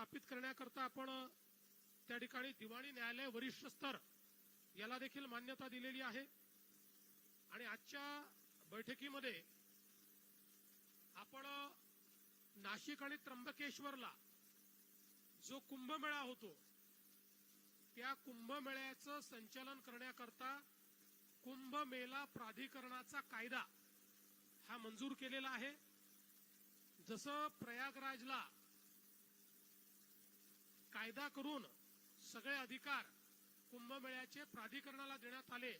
स्थापित करण्याकरता आपण त्या ठिकाणी दिवाणी न्यायालय वरिष्ठ स्तर याला देखील मान्यता दिलेली आहे. आणि आजच्या बैठकीमध्ये आपण नाशिक आणि त्र्यंबकेश्वरला जो कुंभमेळा होतो त्या कुंभमेळ्याचं संचालन करण्याकरता कुंभमेला प्राधिकरणाचा कायदा हा मंजूर केलेला आहे. जसं प्रयागराजला कायदा करून सगळे अधिकार कुंभमेळ्याचे प्राधिकरणाला देण्यात आले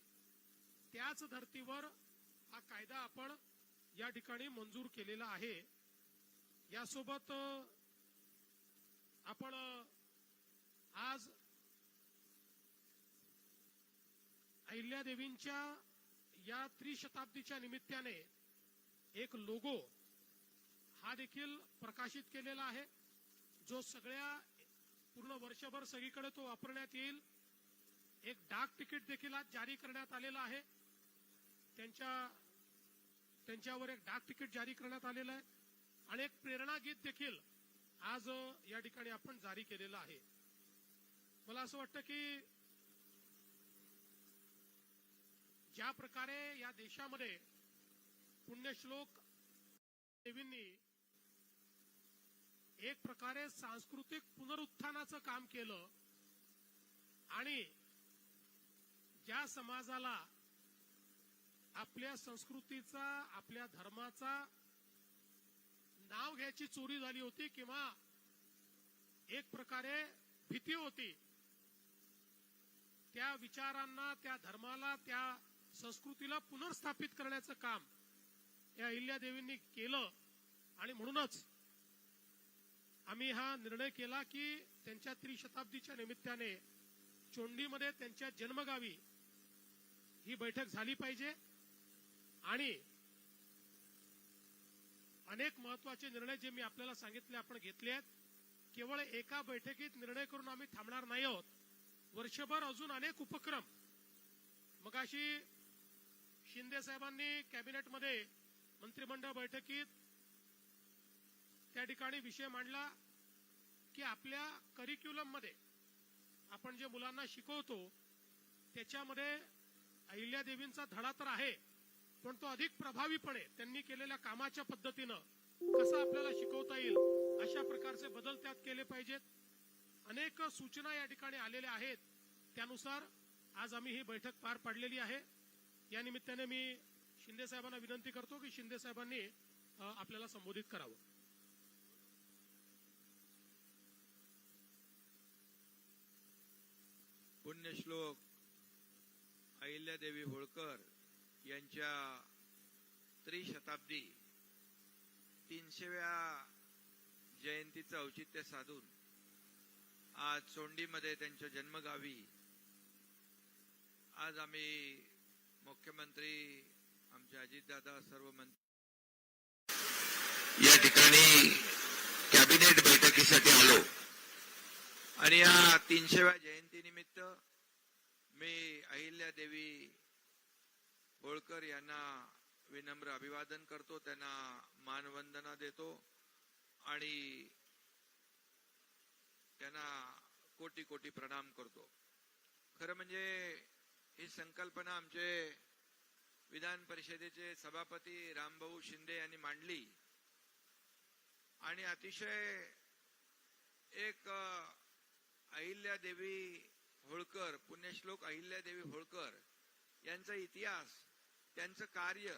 त्याच धर्तीवर हा कायदा आपण या ठिकाणी मंजूर केलेला आहे. यासोबत आपण आज अहिल्यादेवींच्या या त्रिशताब्दीच्या निमित्ताने एक लोगो हा देखील प्रकाशित केलेला आहे जो सगळ्या पूर्ण वर्षभर सगळीकडे तो वापरण्यात येईल. एक डाक तिकीट देखील आज जारी करण्यात आलेलं आहे. त्यांच्या त्यांच्यावर एक डाक तिकीट जारी करण्यात आलेलं आहे. आणि एक प्रेरणा गीत देखील आज या ठिकाणी आपण जारी केलेलं आहे. मला असं वाटतं की ज्या प्रकारे या देशामध्ये पुण्यश्लोक देवींनी एक प्रकारे सांस्कृतिक पुनरुत्थानाचं काम केलं आणि ज्या समाजाला आपल्या संस्कृतीचा आपल्या धर्माचा नाव घ्यायची चोरी झाली होती किंवा एक प्रकारे भीती होती त्या विचारांना त्या धर्माला त्या संस्कृतीला पुनर्स्थापित करण्याचं काम या अहिल्यादेवींनी केलं. आणि म्हणूनच आम्ही हा निर्णय केला की त्यांच्या त्रिशताब्दीच्या निमित्ताने चोंडीमध्ये त्यांच्या जन्मगावी ही बैठक झाली पाहिजे. आणि अनेक महत्त्वाचे निर्णय जे मी आपल्याला सांगितले आपण घेतले आहेत. केवळ एका बैठकीत निर्णय करून आम्ही थांबणार नाही आहोत. वर्षभर अजून अनेक उपक्रम. मगाशी शिंदे साहेबांनी कॅबिनेटमध्ये मंत्रिमंडळ बैठकीत त्या ठिकाणी विषय मांडला की आपल्या करिक्युलममध्ये आपण जे मुलांना शिकवतो त्याच्यामध्ये अहिल्यादेवींचा धडा तर आहे पण तो अधिक प्रभावीपणे त्यांनी केलेल्या कामाच्या पद्धतीनं कसं आपल्याला शिकवता येईल अशा प्रकारचे बदल त्यात केले पाहिजेत. अनेक सूचना या ठिकाणी आलेल्या आहेत. त्यानुसार आज आम्ही ही बैठक पार पाडलेली आहे. या निमित्ताने मी शिंदे साहेबांना विनंती करतो की शिंदे साहेबांनी आपल्याला संबोधित करावं. पुण्यश्लोक अहिल्यादेवी होळकर यांच्या त्रिशताब्दी तीनशेव्या जयंतीचं औचित्य साधून आज चोंडीमध्ये त्यांच्या जन्मगावी आज आम्ही मुख्यमंत्री आमचे अजितदादा सर्व मंत्री या ठिकाणी कॅबिनेट बैठकीसाठी आलो. आणि या तीनशेव्या जयंतीनिमित्त मी अहिल्या देवी होळकर यांना विनम्र अभिवादन करतो त्यांना मानवंदना देतो आणि त्यांना कोटी कोटी प्रणाम करतो. खरं म्हणजे ही संकल्पना आमचे विधान परिषदेचे सभापती रामभाऊ शिंदे यांनी मांडली. आणि अतिशय एक अहिल्यादेवी होळकर पुण्यश्लोक अहिल्यादेवी होळकर यांचा इतिहास त्यांचं कार्य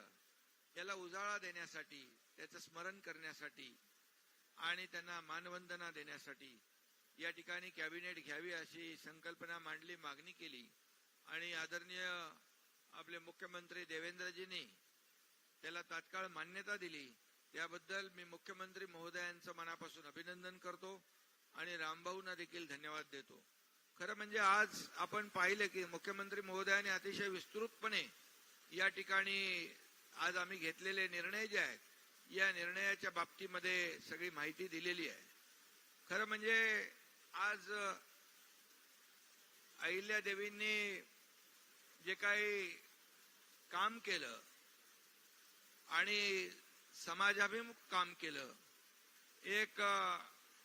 याला उजाळा देण्यासाठी त्याचं स्मरण करण्यासाठी आणि त्यांना मानवंदना देण्यासाठी या ठिकाणी कॅबिनेट घ्यावी अशी संकल्पना मांडली मागणी केली आणि आदरणीय आपले मुख्यमंत्री देवेंद्रजींनी त्याला तात्काळ मान्यता दिली. त्याबद्दल मी मुख्यमंत्री महोदयांचं मनापासून अभिनंदन करतो. आणि रामभाऊंना देखील धन्यवाद देतो. खरं म्हणजे आज आपण पाहिलं की मुख्यमंत्री महोदयाने अतिशय विस्तृतपणे या ठिकाणी आज आम्ही घेतलेले निर्णय जे आहेत या निर्णयाच्या बाबतीमध्ये सगळी माहिती दिलेली आहे. खरं म्हणजे आज अहिल्या देवींनी जे काही काम केलं आणि समाजाभिमुख काम केलं एक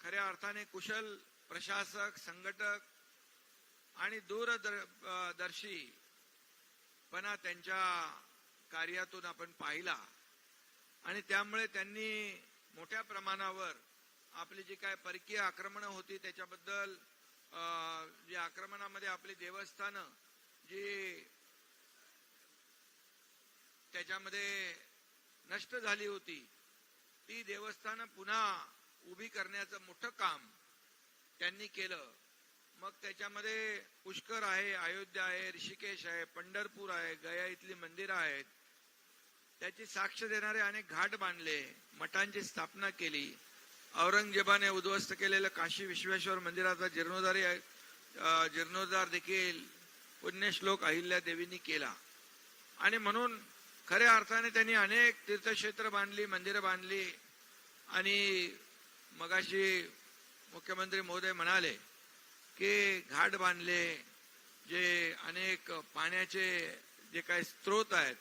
खऱ्या अर्थाने कुशल प्रशासक संघटक आणि दूरदर्शी पणा त्यांच्या कार्यातून आपण पाहिला. आणि त्यामुळे त्यांनी मोठ्या प्रमाणावर आपली जी काय परकीय आक्रमणं होती त्याच्याबद्दल अं, जी आक्रमणामध्ये आपली देवस्थानं जी त्याच्यामध्ये नष्ट झाली होती ती देवस्थानं पुन्हा उभी करण्याचं मोठं काम त्यांनी केलं. मग त्याच्यामध्ये पुष्कर आहे अयोध्या आहे ऋषिकेश आहे पंढरपूर आहे गया इथली मंदिरं आहेत. त्याची साक्ष देणारे अनेक घाट बांधले मठांची स्थापना केली. औरंगजेबाने उद्ध्वस्त केलेलं काशी विश्वेश्वर मंदिराचा जीर्णोद्धारी जीर्णोद्धार देखील पुण्यश्लोक अहिल्या देवींनी केला. आणि म्हणून खऱ्या अर्थाने त्यांनी अनेक तीर्थक्षेत्र बांधली मंदिरं बांधली. आणि मगाशी मुख्यमंत्री महोदय म्हणाले की घाट बांधले जे अनेक पाण्याचे जे काही स्रोत आहेत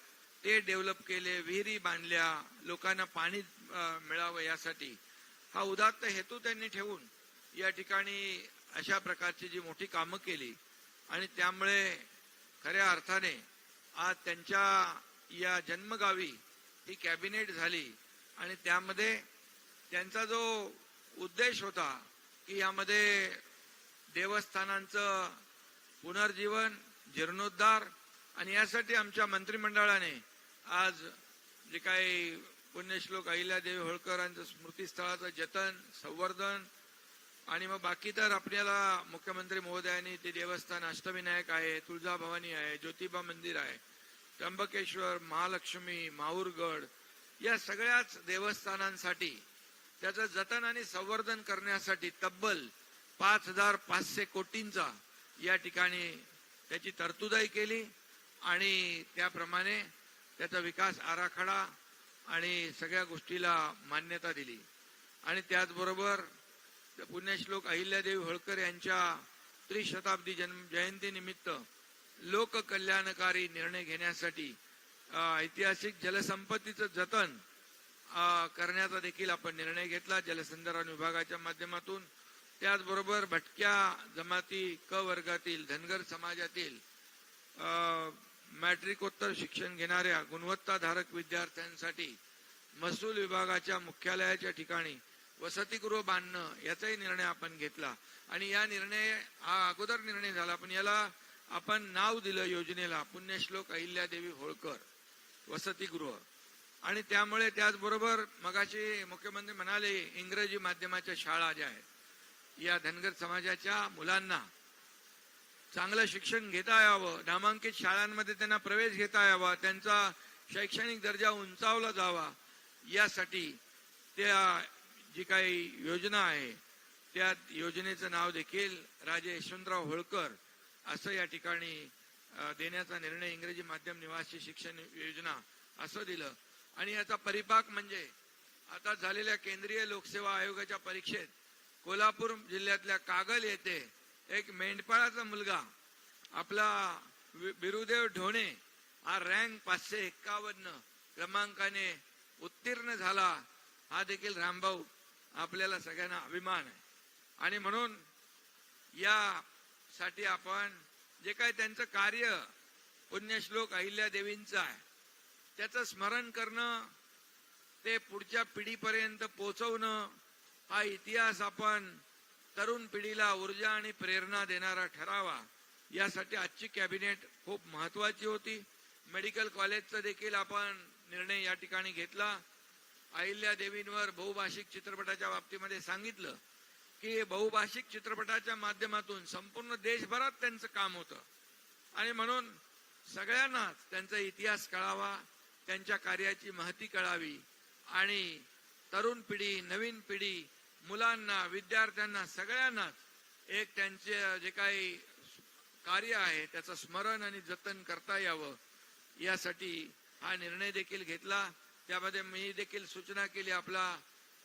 ते डेव्हलप केले विहिरी बांधल्या लोकांना पाणी मिळावं यासाठी. हा उदात्त हेतू त्यांनी ठेवून या ठिकाणी अशा प्रकारची जी मोठी कामं केली आणि त्यामुळे खऱ्या अर्थाने आज त्यांच्या या जन्मगावी ही कॅबिनेट झाली आणि त्यामध्ये त्यांचा जो उद्देश होता की यामध्ये देवस्थानांचं पुनर्जीवन जीर्णोद्धार आणि यासाठी आमच्या मंत्रिमंडळाने आज जे काही पुण्यश्लोक अहिल्यादेवी होळकरांचं स्मृतीस्थळाचं जतन संवर्धन आणि मग बाकी तर आपल्याला मुख्यमंत्री महोदयांनी ते देवस्थान अष्टविनायक आहे तुळजाभवानी आहे ज्योतिबा मंदिर आहे त्र्यंबकेश्वर महालक्ष्मी माहूरगड या सगळ्याच देवस्थानांसाठी त्याचं जतन आणि संवर्धन करण्यासाठी तब्बल पाच हजार पाचशे कोटींचा या ठिकाणी त्याची तरतुदही केली आणि त्याप्रमाणे त्याचा विकास आराखडा आणि सगळ्या गोष्टीला मान्यता दिली. आणि त्याचबरोबर पुण्यश्लोक अहिल्यादेवी होळकर यांच्या त्रिशताब्दी जन्म जयंतीनिमित्त लोककल्याणकारी निर्णय घेण्यासाठी ऐतिहासिक जलसंपत्तीचं जतन करण्याचा देखील आपण निर्णय घेतला. जलसंधारण विभागाच्या माध्यमातून. त्याचबरोबर भटक्या जमाती क वर्गातील धनगर समाजातील मॅट्रिकोत्तर शिक्षण घेणाऱ्या गुणवत्ताधारक विद्यार्थ्यांसाठी महसूल विभागाच्या मुख्यालयाच्या ठिकाणी वसतिगृह बांधणं याचाही निर्णय आपण घेतला. आणि या निर्णय हा अगोदर निर्णय झाला पण याला आपण नाव दिलं योजनेला पुण्यश्लोक अहिल्यादेवी होळकर वसतिगृह. आणि त्यामुळे त्याचबरोबर मगाशी मुख्यमंत्री म्हणाले इंग्रजी माध्यमाच्या शाळा ज्या आहेत या धनगर समाजाच्या मुलांना चांगलं शिक्षण घेता यावं नामांकित शाळांमध्ये त्यांना प्रवेश घेता यावा त्यांचा शैक्षणिक दर्जा उंचावला जावा यासाठी त्या जी काही योजना आहे त्या योजनेचं नाव देखील राजे यशवंतराव होळकर असं या ठिकाणी देण्याचा निर्णय इंग्रजी माध्यम निवासी शिक्षण योजना असं दिलं. आणि याचा परिपाक म्हणजे आता झालेल्या केंद्रीय लोकसेवा आयोगाच्या परीक्षेत कोल्हापूर जिल्ह्यातल्या कागल येथे एक मेंढपाळाचा मुलगा आपला बिरुदेव ढोणे हा रँक पाचशे एक्कावन्न क्रमांकाने उत्तीर्ण झाला. हा देखील रामभाऊ आपल्याला सगळ्यांना अभिमान आहे. आणि म्हणून यासाठी आपण जे काही त्यांचं कार्य पुण्यश्लोक अहिल्या देवींचं आहे त्याचं स्मरण करणं ते पुढच्या पिढीपर्यंत पोचवणं हा इतिहास आपण तरुण पिढीला ऊर्जा आणि प्रेरणा देणारा ठरावा. यासाठी आजची कॅबिनेट खूप महत्वाची होती. मेडिकल कॉलेजचा देखील आपण निर्णय या ठिकाणी घेतला. अहिल्या देवींवर बहुभाषिक चित्रपटाच्या बाबतीमध्ये सांगितलं की बहुभाषिक चित्रपटाच्या माध्यमातून संपूर्ण देशभरात त्यांचं काम होतं. आणि म्हणून सगळ्यांनाच त्यांचा इतिहास कळावा. त्यांच्या कार्याची महती कळावी. आणि तरुण पिढी नवीन पिढी मुलांना विद्यार्थ्यांना सगळ्यांनाच एक त्यांचे जे काही कार्य आहे त्याचं स्मरण आणि जतन करता यावं. यासाठी हा निर्णय देखील घेतला. त्यामध्ये मी देखील सूचना केली. आपला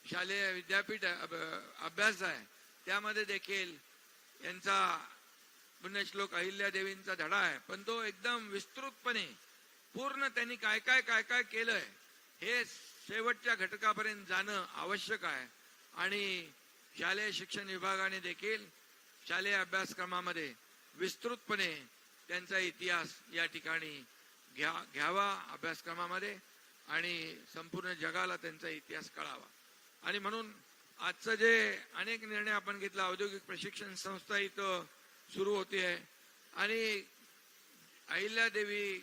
शालेय विद्यापीठ अभ्यास आहे. त्यामध्ये देखील यांचा पुण्यश्लोक अहिल्या देवींचा धडा आहे. पण तो एकदम विस्तृतपणे पूर्ण त्यांनी काय काय काय काय केलंय हे शेवटच्या घटकापर्यंत जाणं आवश्यक आहे. आणि शालेय शिक्षण विभागाने देखील शालेय अभ्यासक्रमामध्ये विस्तृतपणे त्यांचा इतिहास या ठिकाणी घ्या घ्यावा अभ्यासक्रमामध्ये आणि संपूर्ण जगाला त्यांचा इतिहास कळावा. आणि म्हणून आजचं जे अनेक निर्णय आपण घेतला औद्योगिक प्रशिक्षण संस्था इथं सुरू होती आहे आणि अहिल्यादेवी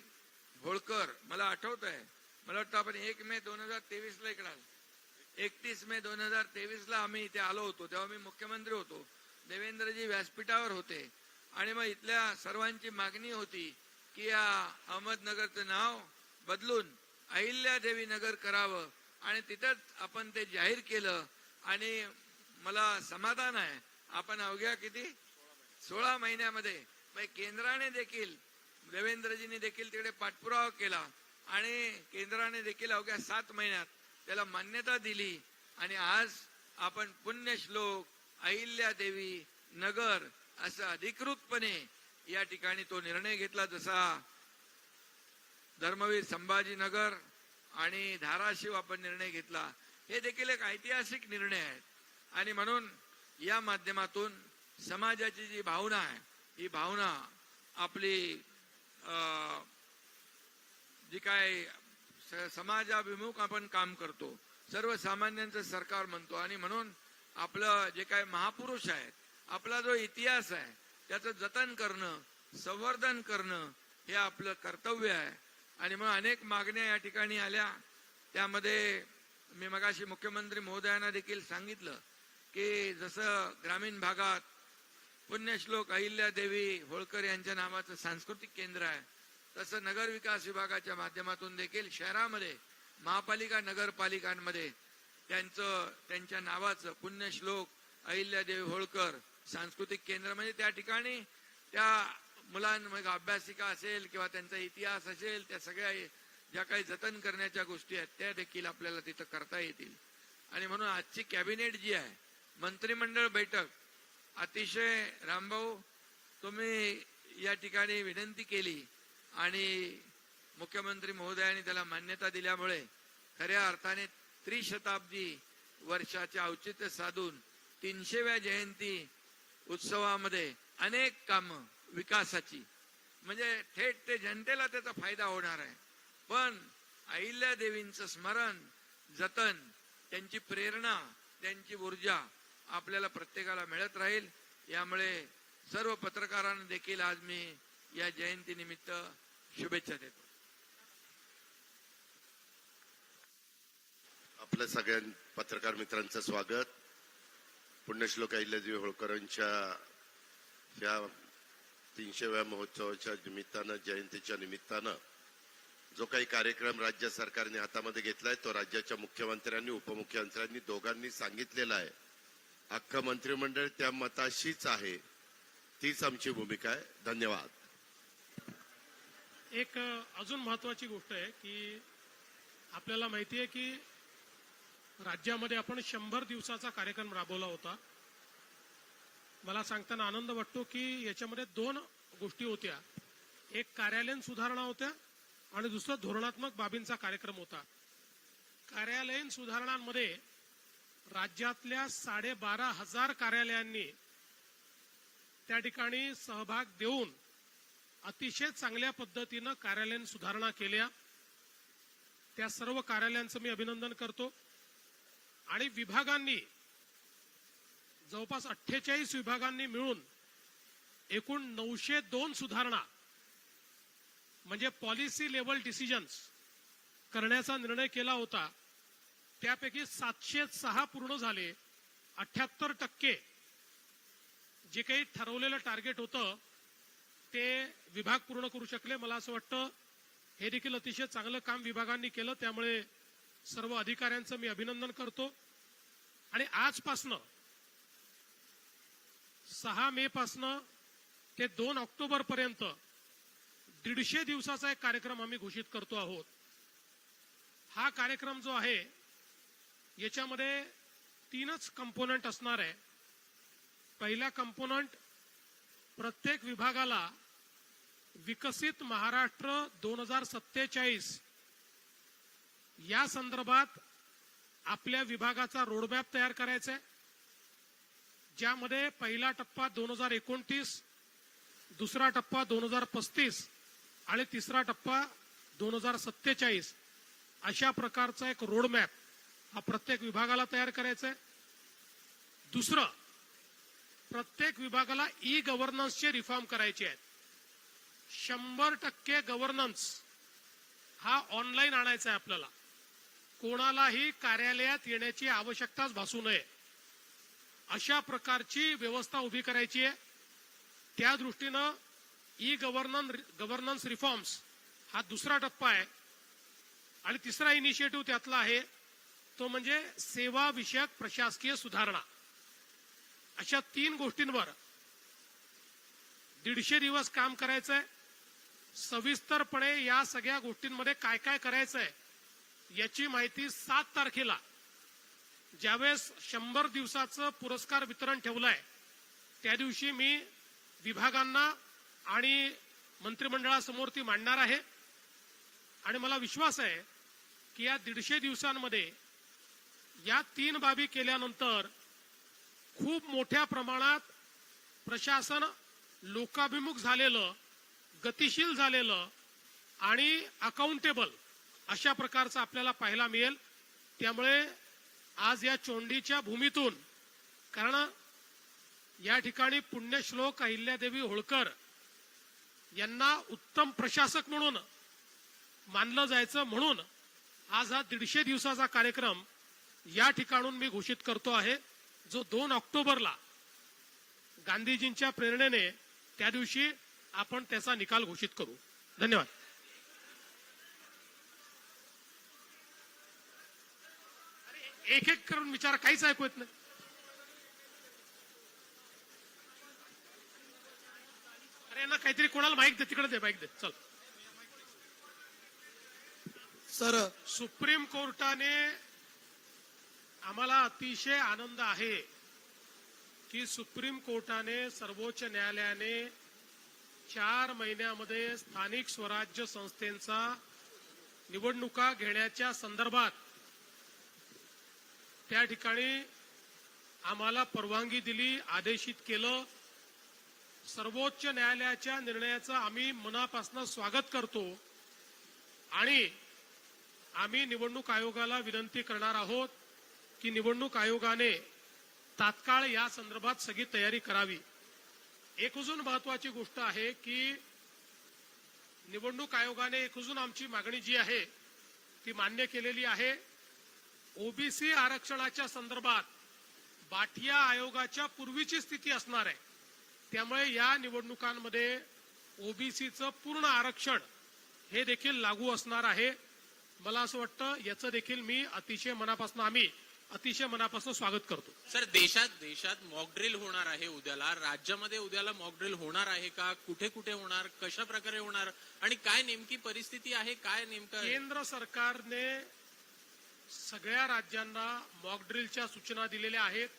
होळकर मला आठवत आहे. मला वाटतं आपण एक मे दोन हजार तेवीस ला इकडे आलो. एकतीस मे दोन हजार तेवीस ला आम्ही इथे आलो होतो. तेव्हा मी मुख्यमंत्री होतो. देवेंद्रजी व्यासपीठावर होते. आणि मग इथल्या सर्वांची मागणी होती की या अहमदनगरचं नाव बदलून अहिल्यादेवी नगर करावं. आणि तिथंच आपण ते जाहीर केलं. आणि मला समाधान आहे. आपण अवघ्या किती? सोळा महिन्यामध्ये. केंद्राने देखील देवेंद्रजींनी देखील तिकडे पाठपुरावा केला आणि केंद्राने देखील अवघ्या सात महिन्यात त्याला मान्यता दिली. आणि आज आपण पुण्यश्लोक अहिल्या देवी नगर असं अधिकृतपणे या ठिकाणी तो निर्णय घेतला. जसा धर्मवीर संभाजीनगर आणि धाराशिव आपण निर्णय घेतला. हे देखील एक ऐतिहासिक निर्णय आहे. आणि म्हणून या माध्यमातून समाजाची जी भावना आहे ही भावना आपली जी काय समाजाभिमुख आपण काम करतो सर्वसामान्यांचं सरकार म्हणतो. आणि म्हणून आपलं जे काय महापुरुष आहेत आपला जो इतिहास आहे त्याचं जतन करणं संवर्धन करणं हे आपलं कर्तव्य आहे. आणि मग अनेक मागण्या या ठिकाणी आल्या. त्यामध्ये मी मगाशी मुख्यमंत्री महोदयांना देखील सांगितलं की जसं ग्रामीण भागात पुण्यश्लोक अहिल्या देवी होळकर यांच्या नावाचं सांस्कृतिक केंद्र आहे. तसं नगर विकास विभागाच्या माध्यमातून देखील शहरामध्ये महापालिका नगरपालिकांमध्ये त्यांचं त्यांच्या नावाचं पुण्यश्लोक अहिल्यादेवी होळकर सांस्कृतिक केंद्र. म्हणजे त्या ठिकाणी त्या मुलांमध्ये अभ्यासिका असेल किंवा त्यांचा इतिहास असेल त्या सगळ्या ज्या काही जतन करण्याच्या गोष्टी आहेत त्या देखील आपल्याला तिथं करता येतील. आणि म्हणून आजची कॅबिनेट जी आहे मंत्रिमंडळ बैठक अतिशय रामभाऊ तुम्ही या ठिकाणी विनंती केली आणि मुख्यमंत्री महोदयांनी त्याला मान्यता दिल्यामुळे खऱ्या अर्थाने त्रिशताब्दी वर्षाचे औचित्य साधून तीनशेव्या जयंती उत्सवामध्ये अनेक कामं विकासाची. म्हणजे थेट ते जनतेला त्याचा फायदा होणार आहे. पण अहिल्यादेवींचं स्मरण जतन त्यांची प्रेरणा त्यांची ऊर्जा आपल्याला प्रत्येकाला मिळत राहील. यामुळे सर्व पत्रकारांना देखील आज मी या जयंती निमित्त शुभेच्छा देतो. आपल्या सगळ्या पत्रकार मित्रांचं स्वागत. पुण्यश्लोक अहिल्यादेवी होळकरांच्या या तीनशेव्या महोत्सवाच्या निमित्तानं जयंतीच्या निमित्तानं जो काही कार्यक्रम राज्य सरकारने हातामध्ये घेतलाय तो राज्याच्या मुख्यमंत्र्यांनी उपमुख्यमंत्र्यांनी दोघांनी सांगितलेला आहे. अख्खं मंत्रिमंडळ त्या मताशीच आहे. तीच आमची भूमिका आहे. धन्यवाद. एक अजून महत्वाची गोष्ट आहे की आपल्याला माहिती आहे की राज्यामध्ये आपण शंभर दिवसाचा कार्यक्रम राबवला होता. मला सांगताना आनंद वाटतो की याच्यामध्ये दोन गोष्टी होत्या. एक कार्यालयीन सुधारणा होत्या आणि दुसरं धोरणात्मक बाबींचा कार्यक्रम होता. कार्यालयीन सुधारणांमध्ये राज्यातल्या साडेबारा हजार कार्यालयांनी त्या ठिकाणी सहभाग देऊन अतिशय चांगल्या पद्धतीनं कार्यालयीन सुधारणा केल्या. त्या सर्व कार्यालयांचं मी अभिनंदन करतो. आणि विभागांनी जवळपास अठ्ठेचाळीस विभागांनी मिळून एकूण नऊशे दोन सुधारणा म्हणजे पॉलिसी लेवल डिसिजन्स करण्याचा निर्णय केला होता. त्यापैकी सातशे सहा पूर्ण झाले. अठ्याहत्तर टक्के जे काही ठरवलेलं टार्गेट होतं ते विभाग पूर्ण करू शकले. मला असं वाटतं हे देखील अतिशय चांगलं काम विभागांनी केलं. त्यामुळे सर्व अधिकाऱ्यांचं मी अभिनंदन करतो. आणि आजपासनं सहा मे पासनं ते दोन ऑक्टोबर पर्यंत दीडशे दिवसाचा एक कार्यक्रम आम्ही घोषित करतो आहोत. हा कार्यक्रम जो आहे याच्यामध्ये तीनच कंपोनंट असणार आहे. पहिला कंपोनंट प्रत्येक विभागाला विकसित महाराष्ट्र दोन हजार सत्तेचाळीस या संदर्भात आपल्या विभागाचा रोडमॅप तयार करायचा आहे. ज्यामध्ये पहिला टप्पा दोन हजार एकोणतीस दुसरा टप्पा दोन हजार पस्तीस आणि तिसरा टप्पा दोन हजार सत्तेचाळीस अशा प्रकारचा एक रोडमॅप हा प्रत्येक विभागाला तयार करायचा आहे दुसरं प्रत्येक विभागाला ई गव्हर्नन्सचे रिफॉर्म करायचे आहेत. शंभर टक्के गव्हर्नन्स हा ऑनलाईन आणायचा आहे आपल्याला. कोणालाही कार्यालयात येण्याची आवश्यकताच भासू नये. अशा प्रकारची व्यवस्था उभी करायची आहे. त्या दृष्टीनं ई गव्हर्नन्स गव्हर्नन्स रिफॉर्म्स हा दुसरा टप्पा आहे. आणि तिसरा इनिशिएटिव्ह त्यातला आहे तो म्हणजे सेवा विषयक प्रशासकीय सुधारणा. अशा तीन गोष्टींवर दीडशे दिवस काम करायचंय. सविस्तरपणे या सगळ्या गोष्टींमध्ये काय काय करायचंय याची माहिती सात तारखेला ज्यावेळेस शंभर दिवसाचं पुरस्कार वितरण ठेवलंय त्या दिवशी मी विभागांना आणि मंत्रिमंडळासमोर ती मांडणार आहे. आणि मला विश्वास आहे की या दीडशे दिवसांमध्ये या तीन बाबी केल्यानंतर खूप मोठ्या प्रमाणात प्रशासन लोकाभिमुख झालेलं गतिशील झालेलं आणि अकाउंटेबल अशा प्रकारचं आपल्याला पाहायला मिळेल. त्यामुळे आज या चोंडीच्या भूमीतून कारण या ठिकाणी पुण्यश्लोक अहिल्यादेवी होळकर यांना उत्तम प्रशासक म्हणून मानलं जायचं म्हणून आज हा दीडशे दिवसाचा कार्यक्रम या ठिकाणून मी घोषित करतो आहे जो दोन ऑक्टोबरला गांधीजींच्या प्रेरणेने त्या दिवशी आपण त्याचा निकाल घोषित करू. धन्यवाद. अरे, एक एक करून विचार काहीच ऐकू येत नाही. अरे ना काहीतरी कोणाला माईक दे तिकडे दे माईक दे चल. सर सुप्रीम कोर्टाने आम्हाला अतिशय आनंद आहे की सुप्रीम कोर्टाने सर्वोच्च न्यायालयाने चार महिन्यामध्ये स्थानिक स्वराज्य संस्थेचा निवडणुका घेण्याच्या संदर्भात त्या ठिकाणी आम्हाला परवानगी दिली आदेशित केलं. सर्वोच्च न्यायालयाच्या निर्णयाचं आम्ही मनापासून स्वागत करतो आणि आम्ही निवडणूक आयोगाला विनंती करणार आहोत की निवडणूक आयोगाने तात्काळ या संदर्भात सगळी तयारी करावी. एक अजून महत्वाची गोष्ट आहे की निवडणूक आयोगाने एक अजून आमची मागणी जी आहे ती मान्य केलेली आहे. ओबीसी आरक्षणाच्या संदर्भात बाठिया आयोगाच्या पूर्वीची स्थिती असणार आहे. त्यामुळे या निवडणुकांमध्ये ओबीसीचं पूर्ण आरक्षण हे देखील लागू असणार आहे. मला असं वाटतं याचं देखील मी अतिशय मनापासून आम्ही अतिशय मनापासून स्वागत करतो. सर देशात देशात मॉक ड्रिल होणार आहे उद्याला. राज्यामध्ये उद्याला मॉक ड्रिल होणार आहे का? कुठे कुठे होणार? कशा प्रकारे होणार? आणि काय नेमकी परिस्थिती आहे? काय नेमकं केंद्र सरकारने सगळ्या राज्यांना मॉकड्रिलच्या सूचना दिलेल्या आहेत.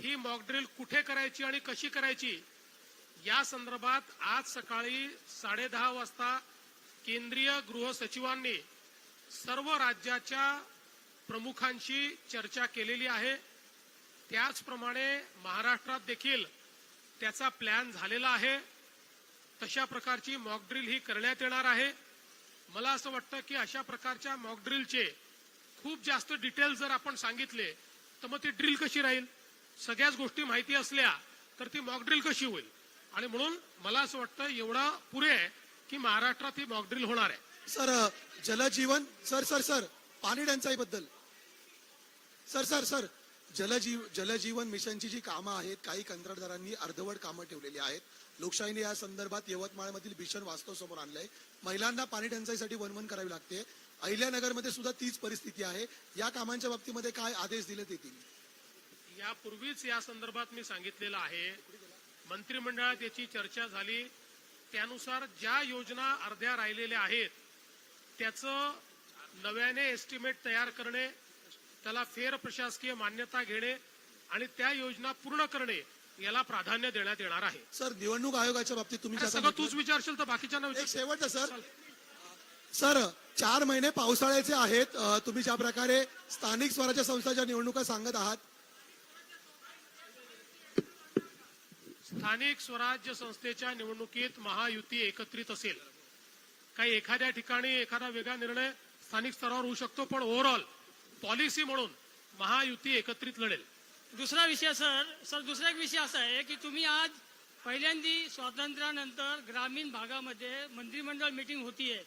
ही मॉकड्रिल कुठे करायची आणि कशी करायची? या संदर्भात आज सकाळी साडेदहा वाजता केंद्रीय गृह सचिवांनी सर्व राज्याच्या प्रमुखांशी चर्चा केलेली आहे. त्याचप्रमाणे महाराष्ट्रात देखील त्याचा प्लॅन झालेला आहे. तशा प्रकारची मॉकड्रिल ही करण्यात येणार आहे. मला असं वाटतं की अशा प्रकारच्या मॉकड्रिलचे खूप जास्त डिटेल्स जर आपण सांगितले तर मग ती ड्रिल कशी राहील? सगळ्याच गोष्टी माहिती असल्या तर ती मॉकड्रिल कशी होईल? आणि म्हणून मला असं वाटतं एवढं पुरे आहे की महाराष्ट्रात ही मॉकड्रिल होणार आहे. Sir Jal Jeevan sir sir sir पाणी टंचाईबद्दल. सर सर सर जलजीव जलजीवन मिशनची जी कामं आहेत काही कंत्राटदारांनी अर्धवट कामं ठेवलेली आहेत. लोकशाहीने या संदर्भात यवतमाळमधील भीषण वास्तव समोर आणलंय. महिलांना पाणी टंचाईसाठी वनवन करावी लागते. अहिल्यानगरमध्ये सुद्धा तीच परिस्थिती आहे. या कामांच्या बाबतीमध्ये काय आदेश दिले येतील यापूर्वीच या संदर्भात मी सांगितलेलं आहे. मंत्रिमंडळात याची चर्चा झाली. त्यानुसार ज्या योजना अर्ध्या राहिलेल्या आहेत त्याचं नव्याने एस्टिमेट तयार करणे त्याला फेर प्रशासकीय मान्यता घेणे आणि त्या योजना पूर्ण करणे याला प्राधान्य देण्यात येणार आहे. सर निवडणूक आयोगाच्या बाबतीत तुम्ही सगळं तूच विचारशील तर बाकीच्यांना एक विचार शेवटचं सर. सर चार महिने पावसाळ्याचे आहेत. तुम्ही ज्या प्रकारे स्थानिक स्वराज्य संस्थाच्या निवडणुका सांगत आहात. स्थानिक स्वराज्य संस्थेच्या निवडणुकीत महायुती एकत्रित असेल. काही एखाद्या ठिकाणी एखादा वेगळा निर्णय स्थानिक स्तरावर होऊ शकतो पण ओव्हरऑल पॉलिसी म्हणून महायुती एकत्रित लढेल दुसरा विषय सर सर दुसरा एक विषय असा आहे की तुम्ही आज पहिल्यांदी स्वातंत्र्यानंतर ग्रामीण भागामध्ये मंत्रिमंडळ मीटिंग होतीये.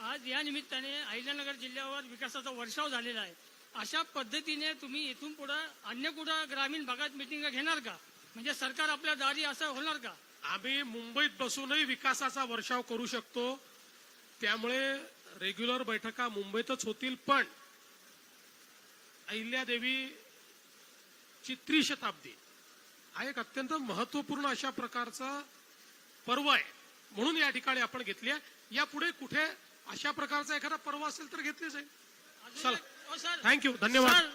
आज या निमित्ताने अहिल्यानगर जिल्ह्यावर विकासाचा वर्षाव झालेला आहे. अशा पद्धतीने तुम्ही इथून पुढे अन्य कुठं ग्रामीण भागात मिटिंग घेणार का? म्हणजे सरकार आपल्या दारी असं होणार का? आम्ही मुंबईत बसूनही विकासाचा वर्षाव करू शकतो. त्यामुळे रेग्युलर बैठका मुंबईतच होतील पण अहिल्यादेवी ची त्रिशताब्दी. हा एक अत्यंत महत्त्वपूर्ण अशा प्रकारचा पर्व आहे. म्हणून या ठिकाणी आपण घेतली आहे. यापुढे कुठे अशा प्रकारचा एखादा पर्व असेल तर घेतली जाईल चला. थँक्यू धन्यवाद. सर.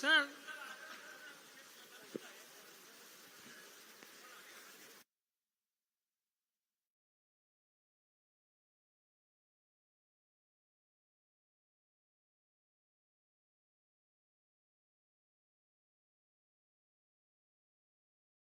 सर